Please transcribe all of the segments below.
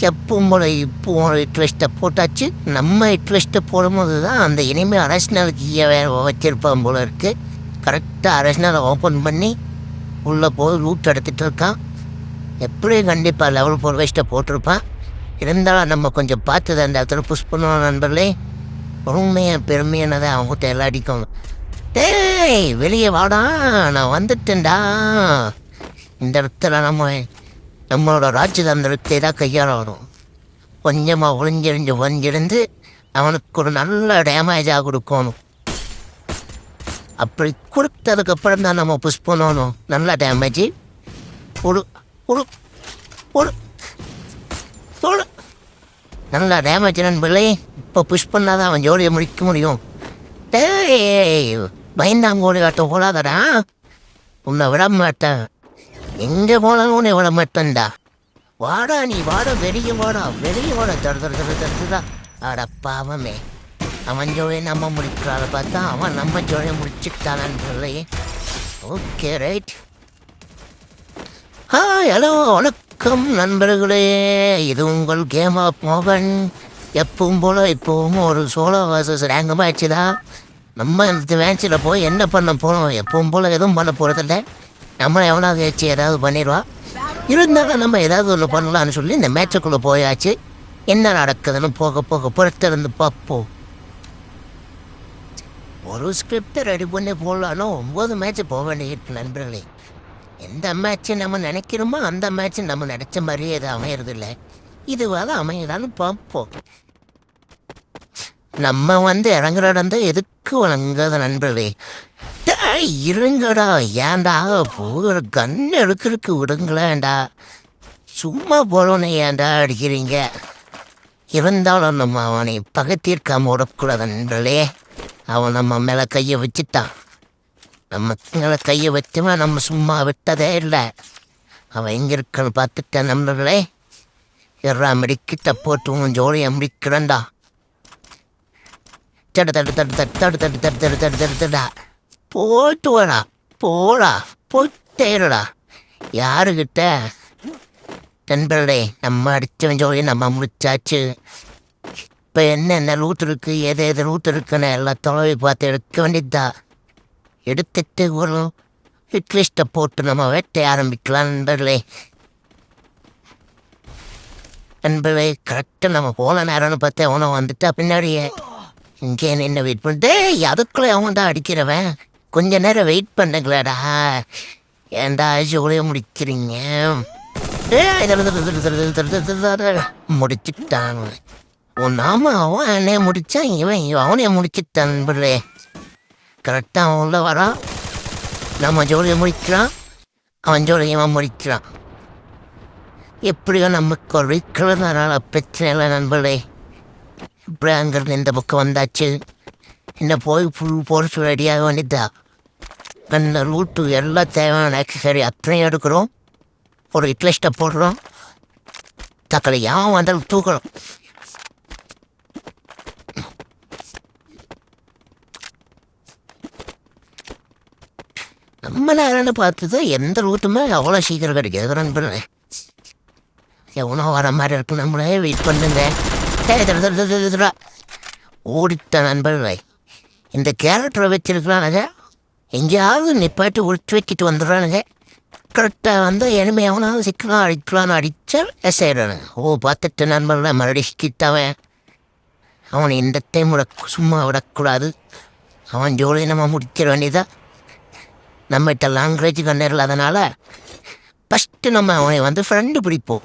செப்பும்பளை போல இப்போ போட்டாச்சு. நம்ம ட்விஸ்ட்டை போடும்போது தான் அந்த இனிமேல் அரசனலுக்கு வச்சிருப்பான் போல இருக்கு. கரெக்டாக அரசனலை ஓப்பன் பண்ணி உள்ளே போய் ரூட் எடுத்துகிட்டு இருக்கான். எப்படியும் கண்டிப்பாக லெவல் ஃபோர் வேஸ்ட்டை போட்டிருப்பான். இருந்தாலும் நம்ம கொஞ்சம் பார்த்து அந்த இடத்துல புஷ் பண்ணுவோம் நண்பர்களே. உண்மையாக பெருமையானதை அவங்ககிட்ட எல்லாம் அடிக்கும். டேய் வெளியே வாடா நான் வந்துட்டேன்டா. இந்த இடத்துல நம்ம நம்மளோட ராஜதந்திரத்தை தான் கையாளணும். கொஞ்சமாக ஒளிஞ்சிருந்து ஒளிஞ்சிருந்து அவனுக்கு ஒரு நல்ல டேமேஜாக கொடுக்கணும். அப்படி கொடுத்ததுக்கப்புறம் தான் நம்ம புஷ் பண்ணணும். நல்ல டேமேஜ் ஒரு ஒரு ஒரு சொல்லு நல்ல டேமேஜ் நண்பர்களே இப்போ புஷ் பண்ணால் தான் அவன் ஜோலியை முடிக்க முடியும். டேய் பயந்தாங்கோடி காட்ட ஓடாதடா உன்னை விட மாட்டேன். எங்கே போனாலும் உன்னை விட மாட்டேன்டா. வாடா நீ வாடா வெளியே வாடா வெளியே வாடா. தடு தடு தடு தடுதா அட அவன் ஜோழியை நம்ம முடிக்கிறாத பார்த்தா அவன் நம்ம ஜோழியை முடிச்சுட்டான் ஓகே ரைட் ஆ ஹலோ வணக்கம் நண்பர்களே. இது உங்கள் கேம் ஆஃப் மோகன் எப்பவும் போல இப்போவும் ஒரு சோலோ வாசஸ் ரேங்கமாக ஆச்சுதா நம்ம இந்த மேட்ச்சில் போய் என்ன பண்ண போகிறோம் எப்பவும் போல் எதுவும் பண்ண போகிறதில்ல நம்மளை எவனாவது வச்சு ஏதாவது பண்ணிடுவா? இருந்தாலும் நம்ம ஏதாவது ஒன்று பண்ணலாம்னு சொல்லி இந்த மேட்சுக்குள்ளே போயாச்சு. என்ன நடக்குதுன்னு போக போக பொறுத்திருந்து பார்ப்போம். ஒரு ஸ்கிரிப்டை ரெடி பண்ணி போடலான்னு ஒம்பது மேட்ச் போக வேண்டியிருக்கு நண்பர்களே. எந்த மேட்ச்சு நம்ம நினைக்கிறோமோ அந்த மேட்ச் நம்ம நினச்ச மாதிரியே இது அமையறதில்ல. இதுவாக அமையலான்னு பார்ப்போம். நம்ம வந்து இறங்குற இடம் தான் எதுக்கு வழங்காத நண்பர்களே? இருங்கடா ஏன்டா போகிற கண் எடுக்கிறதுக்கு விடுங்களேன்டா சும்மா போலோன்னு ஏன்டா அடிக்கிறீங்க இருந்தாலும் நம்ம அவனை பகத்திற்காம விடக்கூடாது நண்பர்களே அவன் நம்ம மேலே கையை வச்சுட்டான் நம்ம மேலே கையை வச்சுமா நம்ம சும்மா விட்டதே இல்லை அவன் எங்கே இருக்கான்னு பார்த்துட்டேன் நண்பர்களே எறா மெடிக்கிட்ட போட்டு உன் ஜோலியை முடிக்கிறேன்டா தடு தடு தடு தடு தடு தடு தடு தடு தடு தடு தடா போட்டு வாடா போடா போயிட்டேடா யாருக்கிட்ட நண்பர்களே நம்ம அடித்தவன் சொல்லி நம்ம முடிச்சாச்சு. இப்போ என்னென்ன ரூட் இருக்கு எது எது ரூட் இருக்குன்னு எல்லாம் தொலைவி பார்த்து எடுக்க வேண்டியதா எடுத்துட்டு ஒரு ஹிட்லிஸ்ட்டை போட்டு நம்ம வேட்டை ஆரம்பிக்கலாம் நண்பர்களே நண்பர்களே கரெக்டாக நம்ம போன நேரம்னு பார்த்து அவனை வந்துட்டா பின்னாடியே. இங்கே நின்று வெயிட் பண்ணிட்டு அதுக்குள்ளே அவன் தான் அடிக்கிறவன். கொஞ்ச நேரம் வெயிட் பண்ணுங்களேடா. ஏன்டா ஜோலியை முடிக்கிறீங்க? முடிச்சுட்டாங்க முடிச்சுட்டான். உன் நாம அவன் என்னைய முடிச்சான் இவன் இவன் அவனைய முடிச்சுட்டான் பிள்ளை. கரெக்டாக அவன் உள்ள வரான். நம்ம ஜோலியை முடிக்கிறான். அவன் ஜோலியை இவன் முடிக்கிறான். எப்படியோ நமக்கு ஒரு விற்கிறதுனால பிரச்சனை இல்லை நண்பர்களே. இப்படி அங்கிருந்து இந்த பக்கம் வந்தாச்சு. என்ன போய் ஃபுல் போர்ஸ் ரெடியாக வேண்டியதா அந்த ரூட்டு எல்லாம் தேவையான ஆக்சசரி அத்தனையும் எடுக்கிறோம். ஒரு இட்லிஸ்ட்டை போடுறோம். தக்களை யாவும் வந்தாலும் தூக்கிறோம் நம்ம நேரம்னு பார்த்தது எந்த ரூட்டுமே அவ்வளோ சீக்கிரம் கிடைக்காது. நண்பர்களே. எவனோ வர மாதிரி இருக்கு. நம்மளே வெயிட் பண்ணுங்க. ஓடித்த தர, நண்பர்களே. இந்த கேரக்டரை வச்சிருக்கிறானுங்க எங்கேயாவது நிப்பாட்டி ஒழிச்சு வச்சுட்டு வந்துடுறானுங்க. கரெக்டாக வந்து எனிமே எவனாவது சிக்கலாம் அடிக்கலான்னு அடித்தா எஸ்ஐடுறானுங்க ஓ பார்த்துட்டு நண்பர்கள் மறுபடியும் கிட்டவன் அவனை. இந்த டைம் விட சும்மா விடக்கூடாது. அவன் ஜோலி நம்ம முடிக்கிற வேண்டியதா? நம்மகிட்ட லாங்குவேஜ் கண்டறில் அதனால் ஃபஸ்ட்டு நம்ம அவனை வந்து ஃப்ரெண்டு பிடிப்போம்.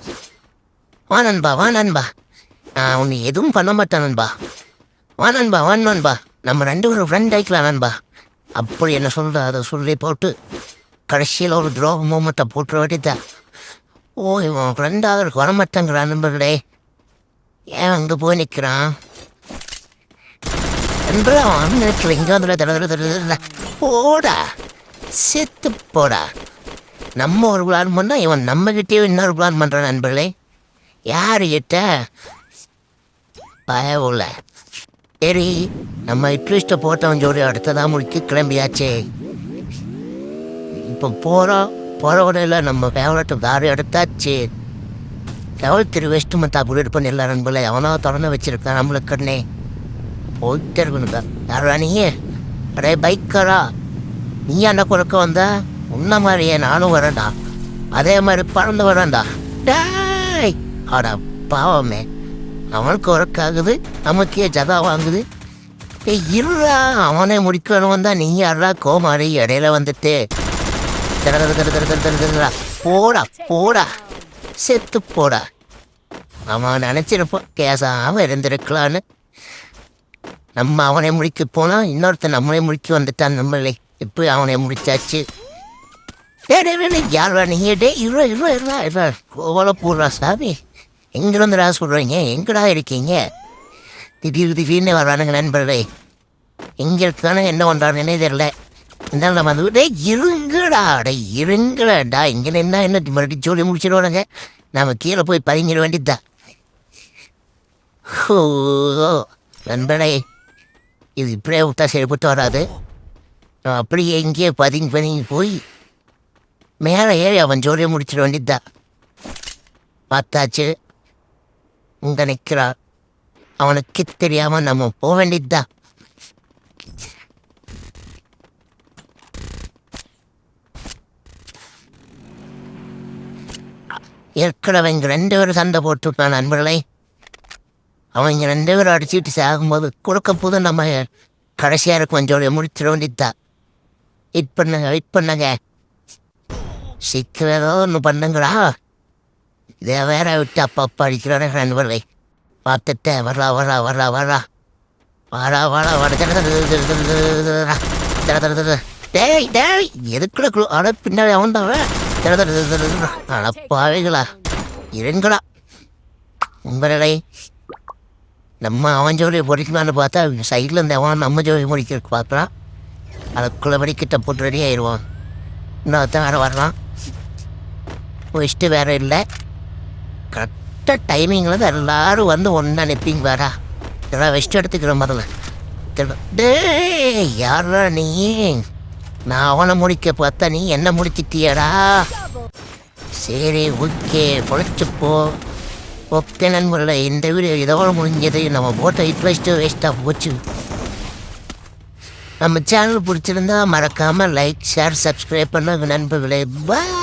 வா நண்பா வா நண்பா. நான் உன்னை எதுவும் பண்ண மாட்டேன் நண்பா. வா நண்பா வா நண்பா. நம்ம ரெண்டு பேரும் ஃப்ரெண்ட் ஆயிக்கலாம் நண்பா. அப்படி என்ன சொல்ற அதை சொல்லி போட்டு கடைசியில் ஒரு துரோக மூமெண்ட்டை போட்டு வேண்டியதா ஓ இவன் ஃப்ரெண்டாக இருக்கு வரமாட்டேங்கிறான் நண்பர்களே. ஏன் அங்கே போய் நிற்கிறான் நண்பர் அவன் நினைக்கல இங்கே வந்து தட தட போடா. செத்து போடா. நம்ம ஒரு பிளான் பண்ணால் இவன் நம்மகிட்டயே இன்னொரு பிளான் பண்ணுறான் நண்பர்களே. யார் கிட்ட? பயவுல. சரி நம்ம இட்லிஸ்ட்டை போட்டவன் ஜோடி அடுத்ததாக முடிக்க கிளம்பியாச்சே. இப்போ போகிறோம் போகிற உடையில நம்ம ஃபேவரட்டை வேறு எடுத்தாச்சு. எவ்வளோ திரு வெஸ்ட் மத்தா புரிடு பண்ணி எல்லா நண்பர்களே எவனோ திறந்து வச்சிருக்கான் நம்மளுக்கு கண்ணே போயிட்டே இருக்கணுங்க யாரா நீ? அடே பைக்கரா. நீ என்ன குறுக்க வந்தா? உன்ன மாதிரியே நானும் வரேன்டா. அதே மாதிரி பறந்து வரேன்டா. டேய் அட பாவமே. அவனுக்கு ஒர்க்காகுது நமக்கே ஜதா வாங்குது. ஏய் இருடா அவனே முடிக்கணும் தான் நீ யாரா கோமாரி இடையில வந்துட்டு? போடா போடா. செத்து போடா. அவன் நினச்சிருப்பான் கேசாமல் இருந்திருக்கலான்னு. நம்ம அவனை முடிக்க போனா இன்னொருத்தன் நம்மளே முடிக்க வந்துட்டான் நம்மளே. இப்போ அவனை முடிச்சாச்சு. டேய் டேய், யாரா நீங்க? டே இருவா இருவா இருவா இருவா கோவலை போடுறா சாமி. எங்கிருந்துடா சொல்கிறீங்க எங்கடா இருக்கீங்க? திடீர் திடீர்னு வர்றானுங்க நண்பர்களே. எங்கே இருக்கானு என்ன பண்ணுறானுன்னே தெரில இருந்தாலும் நம்ம வந்து டேய் இருங்கடா. டே இருங்கடாடா இங்கே நின்னா என்ன மறுபடியும் சொல்லி முடிச்சிடுவானுங்க நம்ம கீழே போய் பதுங்கிட வேண்டியதுதான். ஓ நண்பனே இது இப்படியே விட்டா சரிப்பட்டு வராது. நான் அப்படியே எங்கேயே பதுங்கி பதுங்கி போய் மேலே ஏறி அவன் ஜோலியை முடிச்சிட வேண்டியதுதான். பார்த்தாச்சு. இங்கே அவனுக்கு தெரியாமல் நம்ம போக வேண்டியதுதான் ஏற்கனவே இங்கே ரெண்டு பேரும் சண்டை நண்பர்களை. நண்பர்களே இங்க ரெண்டு பேரும் அடிச்சுட்டு சாகும்போது கொடுக்க போது நம்ம கடைசியாக இருக்கும் ஜோலியை முடிச்சிட வேண்டியதுதான் வெயிட் பண்ணுங்க வெயிட் பண்ணுங்க சீக்கிரம் ஏதோ ஒன்று பண்ணுங்களா இதை வேற விட்டு அப்பா அப்பப்போ அடிக்கிறானே வரலை பார்த்துட்டேன் வரலா வரலா வரலா வரலா வாடா வாடா வாடா டேய் டேய் எதுக்குட குழு ஆனால் பின்னாடி அவன் தான் அடப்பாவைகளா இருங்கடா நண்பர்களே நம்ம அவன் ஜோலியை பொறிக்கலான்னு பார்த்தா சைடில் இருந்து அவன் நம்ம ஜோலியை முடிக்கிறதுக்கு பார்க்குறான் அதுக்குள்ளே படிக்கிட்ட போட்டு ரெடி ஆயிடுவான் இன்னொருத்தன் வேறு வரலாம் போயிட்டு வேறு இல்லை கரெக்டாக டைமிங்கில் தான் எல்லாரும் வந்து ஒன்றா நிற்பீங்க வேறா இதெல்லாம் வெஸ்ட் எடுத்துக்கிற முதல்ல. டே யாரா நீ? நான் அவனை முடிக்க பார்த்தா நீ என்ன முடிச்சிட்டியடா? சரி ஓகே பொழைச்சிப்போ ஓகே நண்பர்களே இந்த வீடியோ இதோட முடிஞ்சது. நம்ம போட்ட ஹிட் வேஸ்ட்டாக போச்சு. நம்ம சேனல் பிடிச்சிருந்தா மறக்காமல் லைக் ஷேர் சப்ஸ்கிரைப் பண்ணுங்க நண்பர்களே. பாய்